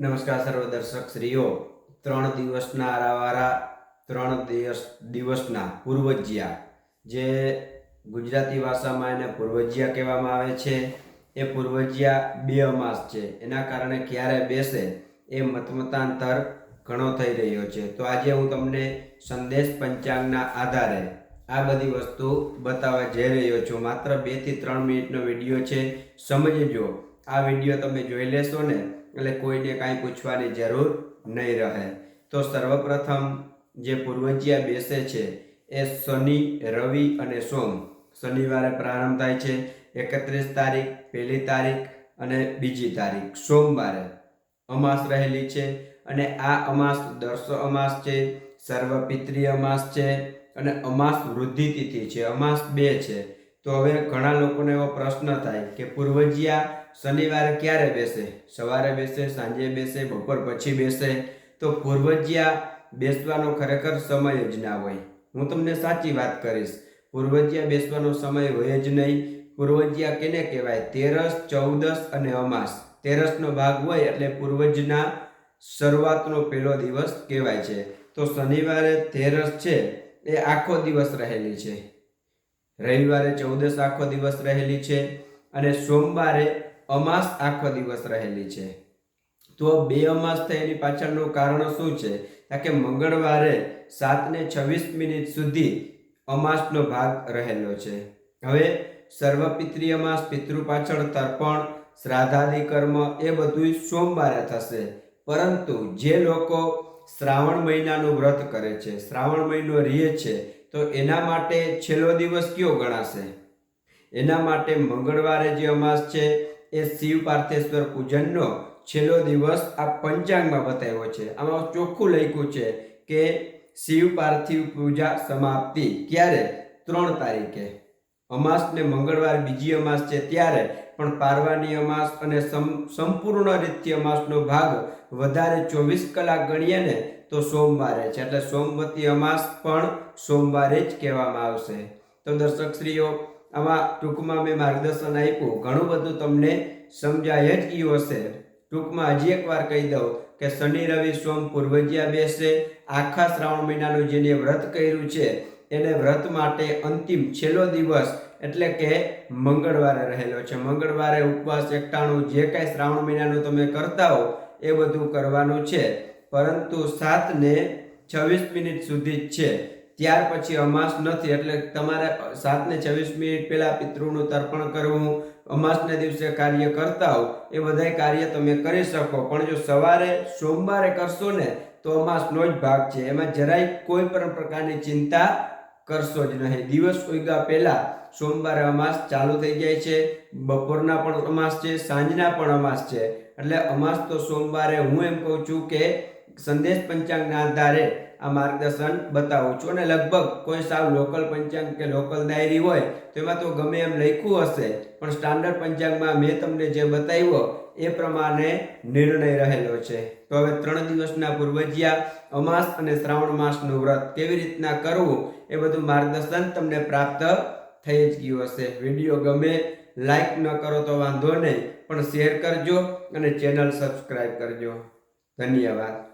નમસ્કાર સર્વ દર્શક શ્રીઓ ત્રણ દિવસના આરાવારા, ત્રણ દિવસ, દિવસના પૂર્વજિયા, જે ગુજરાતી ભાષામાં એને પૂર્વજિયા કહેવામાં આવે છે. એ પૂર્વજિયા બે અમાસ છે. એના કારણે ક્યારે બેસે એ મતમતાંતર ઘણો થઈ રહ્યો છે. તો આજે હું તમને સંદેશ પંચાંગના આધારે આ બધી વસ્તુ બતાવવા જઈ રહ્યો છું. માત્ર બેથી ત્રણ મિનિટનો વીડિયો છે. સમજજો. આ વીડિયો તમે જોઈ લેશો ને, એટલે કોઈને કાંઈ પૂછવાની જરૂર નહીં રહે. તો સર્વપ્રથમ જે પૂર્વજિયા બેસે છે, એ શનિ, રવિ અને સોમ. શનિવારે પ્રારંભ થાય છે એકત્રીસ તારીખ, પહેલી તારીખ અને બીજી તારીખ. સોમવારે અમાસ રહેલી છે અને આ અમાસ દર્શો અમાસ છે સર્વપિત્રી અમાસ છે અને અમાસ વૃદ્ધિ તિથિ છે. અમાસ બે છે. તો હવે ઘણા લોકોને એવો પ્રશ્ન થાય કે પૂર્વજિયા શનિવારે ક્યારે બેસે? સવારે બેસે, સાંજે બેસે, બપોર પછી બેસે? તો પૂર્વજિયા બેસવાનો ખરેખર સમય જ ના હોય. હું તમને સાચી વાત કરીશ. પૂર્વજિયા બેસવાનો સમય હોય જ નહીં. પૂર્વજિયા કેને કહેવાય? તેરસ, ચૌદસ અને અમાસ. તેરસનો ભાગ હોય એટલે પૂર્વજના શરૂઆતનો પહેલો દિવસ કહેવાય છે. તો શનિવારે તેરસ છે, એ આખો દિવસ રહેલી છે. રવિવારે ચૌદસ આખો દિવસ રહેલી છે અને સોમવારે અમાસ આખો દિવસ રહેલી છે. તો બે અમાસ એની પાછળનું કારણ શું છે? કે મંગળવારે સાતને છવ્વીસ મિનિટ સુધી અમાસનો ભાગ રહેલો છે. હવે સર્વપિત્રી અમાસ, પિતૃ પાછળ તર્પણ, શ્રાદ્ધાદિ કર્મ એ બધું સોમવારે થશે. પરંતુ જે લોકો શ્રાવણ મહિનાનું વ્રત કરે છે, શ્રાવણ મહિનો રીએ છે તો એના માટે છેલ્લો દિવસ કયો ગણાશે? એના માટે મંગળવારે જે અમાસ છે, એ શિવ પાર્થેશ્વર પૂજનનો છેલ્લો દિવસ આ પંચાંગમાં બતાવ્યો છે. આમાં ચોખ્ખું લખ્યું છે કે શિવ પાર્થિવ પૂજા સમાપ્તિ ક્યારે? ત્રણ તારીખે. અમાસ ને મંગળવાર બીજી અમાસ છે ત્યારે, પણ પારવાની અમાસ અને સંપૂર્ણ રીતે અમાસનો ભાગ વધારે ચોવીસ કલાક ગણીએ ને તો સોમવારે છે. એટલે સોમવતી અમાસ પણ સોમવારે જ કહેવામાં આવશે. તો દર્શકશ્રીઓ આમાં ટૂંકમાં મેં માર્ગદર્શન આપ્યું. ઘણું બધું તમને સમજાય જ ગયું હશે. ટૂંકમાં હજી એક વાર કહી દઉં કે શનિ, રવિ, સોમ પૂર્વજ્યા બેસે. આખા શ્રાવણ મહિનાનું જેને વ્રત કર્યું છે, એને વ્રત માટે અંતિમ છેલ્લો દિવસ એટલે કે મંગળવારે રહેલો છે. મંગળવારે ઉપવાસ એકટાણું, જે કાંઈ શ્રાવણ મહિનાનું તમે કરતા હો એ બધું કરવાનું છે. પરંતુ સાત ને છવ્વીસ મિનિટ સુધી જ છે. ત્યાર પછી અમાસ નથી, એટલે તમારે સાત ને છવ્વીસ મિનિટ પહેલાં પિતૃનું તર્પણ કરવું, અમાસના દિવસે કાર્ય કરતા હો એ બધાય કાર્ય તમે કરી શકો. પણ જો સવારે, સોમવારે કરશો ને, તો અમાસનો જ ભાગ છે. એમાં જરાય કોઈ પણ પ્રકારની ચિંતા કરશો જ નહીં. દિવસ ઉગ્યા પહેલાં સોમવારે અમાસ ચાલુ થઈ જાય છે, બપોરના પણ અમાસ છે, સાંજના પણ અમાસ છે. એટલે અમાસ તો સોમવારે હું એમ કહું છું કે સંદેશ પંચાંગના આધારે આ માર્ગદર્શન બતાવું છું. અને લગભગ કોઈ સાવ લોકલ પંચાંગ કે લોકલ ડાયરી હોય તો એમાં તો ગમે એમ લખ્યું હશે, પણ સ્ટાન્ડર્ડ પંચાંગમાં મેં તમને જે બતાવ્યો એ પ્રમાણે નિર્ણય રહેલો છે. તો હવે ત્રણ દિવસના પૂર્વજિયા, અમાસ અને શ્રાવણ માસનું વ્રત કેવી રીતના કરવું એ બધું માર્ગદર્શન તમને પ્રાપ્ત થઈ જ ગયું હશે. વીડિયો ગમે, લાઈક ન કરો તો વાંધો નહીં, પણ શેર કરજો અને ચેનલ સબસ્ક્રાઈબ કરજો. ધન્યવાદ.